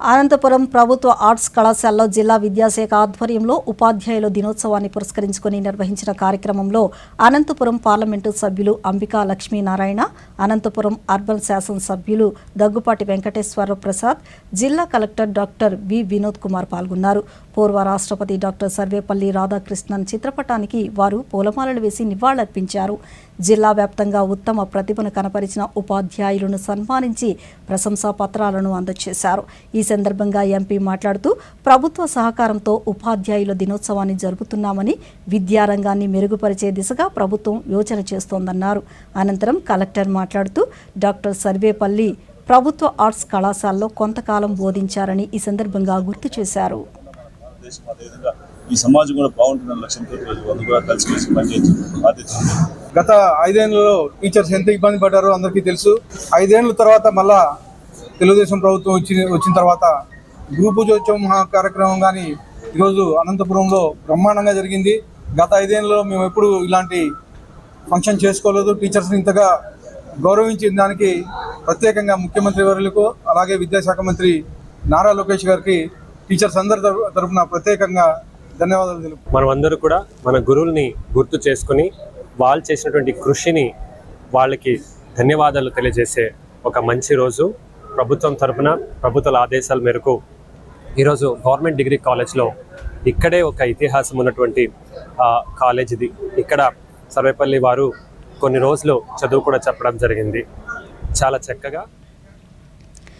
అనంతపురం ప్రభుత్వ ఆర్ట్స్ కళాశాలలో జిల్లా విద్యాశాఖ ఆధ్వర్యంలో ఉపాధ్యాయుల దినోత్సవాన్ని పురస్కరించుకుని నిర్వహించిన కార్యక్రమంలో అనంతపురం పార్లమెంటు సభ్యులు అంబికా లక్ష్మీనారాయణ అనంతపురం అర్బన్ శాసనసభ్యులు దగ్గుపాటి వెంకటేశ్వర ప్రసాద్ జిల్లా collector doctor V Vinod Kumar పాల్గొన్నారు. పూర్వ రాష్ట్రపతి డాక్టర్ సర్వేపల్లి రాధాకృష్ణన్ చిత్రపటానికి వారు పూలమాలలు వేసి నివాళులర్పించారు. జిల్లా వ్యాప్తంగా ఉత్తమ ప్రతిభను కనపరిచిన ఉపాధ్యాయులను సన్మానించి ప్రశంసా పత్రాలను అందజేశారు. ఈ సందర్భంగా ఎంపీ మాట్లాడుతూ ప్రభుత్వ సహకారంతో ఉపాధ్యాయుల దినోత్సవాన్ని జరుపుతున్నామని విద్యారంగాన్ని మెరుగుపరిచే దిశగా ప్రభుత్వం యోచన చేస్తోందన్నారు. అనంతరం కలెక్టర్ మాట్లాడుతూ డాక్టర్ సర్వేపల్లి ప్రభుత్వ ఆర్ట్స్ కళాశాలలో కొంతకాలం బోధించారని ఈ సందర్భంగా గుర్తు చేశారు. దేశం అదేవిధంగా ఈ సమాజం కూడా బాగుంటుందన్న లక్ష్యంతో వాళ్ళు కూడా కలిసి పనిచేసి బాధ్యత ఉంది. గత ఐదేళ్ళలో టీచర్స్ ఎంత ఇబ్బంది పడ్డారో అందరికీ తెలుసు. ఐదేళ్ళ తర్వాత మళ్ళా తెలుగుదేశం ప్రభుత్వం వచ్చి వచ్చిన తర్వాత గ్రూపు జోత్సవం మహా కార్యక్రమం కానీ ఈరోజు అనంతపురంలో బ్రహ్మాండంగా జరిగింది. గత ఐదేళ్ళలో మేము ఎప్పుడు ఇలాంటి ఫంక్షన్ చేసుకోలేదు. టీచర్స్ని ఇంతగా గౌరవించిన దానికి ప్రత్యేకంగా ముఖ్యమంత్రి వర్యులకు అలాగే విద్యాశాఖ మంత్రి నారా లోకేష్ గారికి టీచర్స్ అందరి తరఫున తరపున ప్రత్యేకంగా ధన్యవాదాలు తెలుపు మనమందరూ కూడా మన గురువుల్ని గుర్తు చేసుకుని వాళ్ళు చేసినటువంటి కృషిని వాళ్ళకి ధన్యవాదాలు తెలియజేసే ఒక మంచి రోజు. ప్రభుత్వం తరపున ప్రభుత్వాల ఆదేశాల మేరకు ఈరోజు గవర్నమెంట్ డిగ్రీ కాలేజ్లో ఇక్కడే ఒక ఇతిహాసం ఉన్నటువంటి ఆ, కాలేజ్ ఇది ఇక్కడ సర్వేపల్లి వారు కొన్ని రోజులు చదువు కూడా చెప్పడం జరిగింది. చాలా చక్కగా